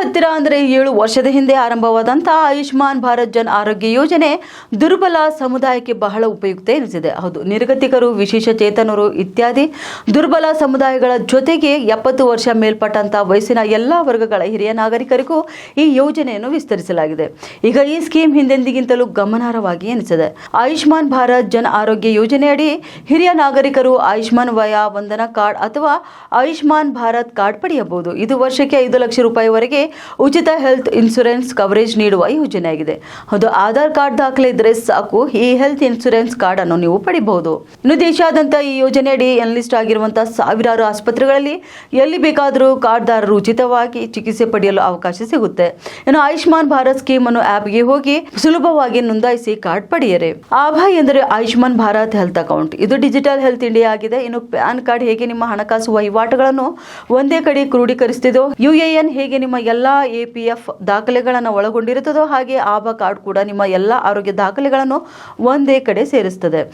ಹತ್ತಿರ ಅಂದರೆ ಏಳು ವರ್ಷದ ಹಿಂದೆ ಆರಂಭವಾದಂಥ ಆಯುಷ್ಮಾನ್ ಭಾರತ್ ಜನ್ ಆರೋಗ್ಯ ಯೋಜನೆ ದುರ್ಬಲ ಸಮುದಾಯಕ್ಕೆ ಬಹಳ ಉಪಯುಕ್ತ ಎನಿಸಿದೆ. ಹೌದು, ನಿರ್ಗತಿಕರು, ವಿಶೇಷ ಚೇತನರು ಇತ್ಯಾದಿ ದುರ್ಬಲ ಸಮುದಾಯಗಳ ಜೊತೆಗೆ ಎಪ್ಪತ್ತು ವರ್ಷ ಮೇಲ್ಪಟ್ಟಂಥ ವಯಸ್ಸಿನ ಎಲ್ಲ ವರ್ಗಗಳ ಹಿರಿಯ ನಾಗರಿಕರಿಗೂ ಈ ಯೋಜನೆಯನ್ನು ವಿಸ್ತರಿಸಲಾಗಿದೆ. ಈಗ ಈ ಸ್ಕೀಮ್ ಹಿಂದೆಂದಿಗಿಂತಲೂ ಗಮನಾರ್ಹವಾಗಿ ಎನಿಸಿದೆ. ಆಯುಷ್ಮಾನ್ ಭಾರತ್ ಜನ್ ಆರೋಗ್ಯ ಯೋಜನೆಯಡಿ ಹಿರಿಯ ನಾಗರಿಕರು ಆಯುಷ್ಮಾನ್ ವಯ, ವಂದನಾ ಕಾರ್ಡ್ ಅಥವಾ ಆಯುಷ್ಮಾನ್ ಭಾರತ್ ಕಾರ್ಡ್ ಪಡೆಯಬಹುದು. ಇದು ವರ್ಷಕ್ಕೆ ಐದು ಲಕ್ಷ ರೂಪಾಯಿವರೆಗೆ ಉಚಿತ ಹೆಲ್ತ್ ಇನ್ಶೂರೆನ್ಸ್ ಕವರೇಜ್ ನೀಡುವ ಯೋಜನೆಯಾಗಿದೆ. ಅದು ಆಧಾರ್ ಕಾರ್ಡ್ ದಾಖಲೆ ಇದ್ರೆ ಸಾಕು, ಈ ಹೆಲ್ತ್ ಇನ್ಶೂರೆನ್ಸ್ ಕಾರ್ಡ್ ಅನ್ನು ನೀವು ಪಡಿಬಹುದು. ಇನ್ನು ದೇಶಾದ್ಯಂತ ಈ ಯೋಜನೆಯಡಿ ಎನ್ಲಿಸ್ಟ್ ಆಗಿರುವಂತಹ ಸಾವಿರಾರು ಆಸ್ಪತ್ರೆಗಳಲ್ಲಿ ಎಲ್ಲಿ ಬೇಕಾದರೂ ಕಾರ್ಡ್ದಾರರು ಉಚಿತವಾಗಿ ಚಿಕಿತ್ಸೆ ಪಡೆಯಲು ಅವಕಾಶ ಸಿಗುತ್ತೆ. ಇನ್ನು ಆಯುಷ್ಮಾನ್ ಭಾರತ್ ಸ್ಕೀಮ್ ಅನ್ನು ಆಪ್ಗೆ ಹೋಗಿ ಸುಲಭವಾಗಿ ನೋಂದಾಯಿಸಿ ಕಾರ್ಡ್ ಪಡೆಯರೆ. ಆಭಾ ಎಂದರೆ ಆಯುಷ್ಮಾನ್ ಭಾರತ್ ಹೆಲ್ತ್ ಅಕೌಂಟ್ ಇದು ಡಿಜಿಟಲ್ ಹೆಲ್ತ್ ಇಂಡಿಯಾ ಆಗಿದೆ. ಇನ್ನು ಪ್ಯಾನ್ ಕಾರ್ಡ್ ಹೇಗೆ ನಿಮ್ಮ ಹಣಕಾಸು ವಹಿವಾಟುಗಳನ್ನು ಒಂದೇ ಕಡೆ ಕ್ರೋಢೀಕರಿಸುತ್ತಿದೋ ಯುಎಎನ್ ಹೇಗೆ ನಿಮ್ಮ ಎಲ್ಲಾ ಎಪಿಎಫ್ ದಾಖಲೆಗಳನ್ನು ಒಳಗೊಂಡಿರುತ್ತದೋ ಹಾಗೆ ಆಭಾ ಕಾರ್ಡ್ ಕೂಡ ನಿಮ್ಮ ಎಲ್ಲ ಆರೋಗ್ಯ ದಾಖಲೆಗಳನ್ನು ಒಂದೇ ಕಡೆ ಸೇರಿಸುತ್ತದೆ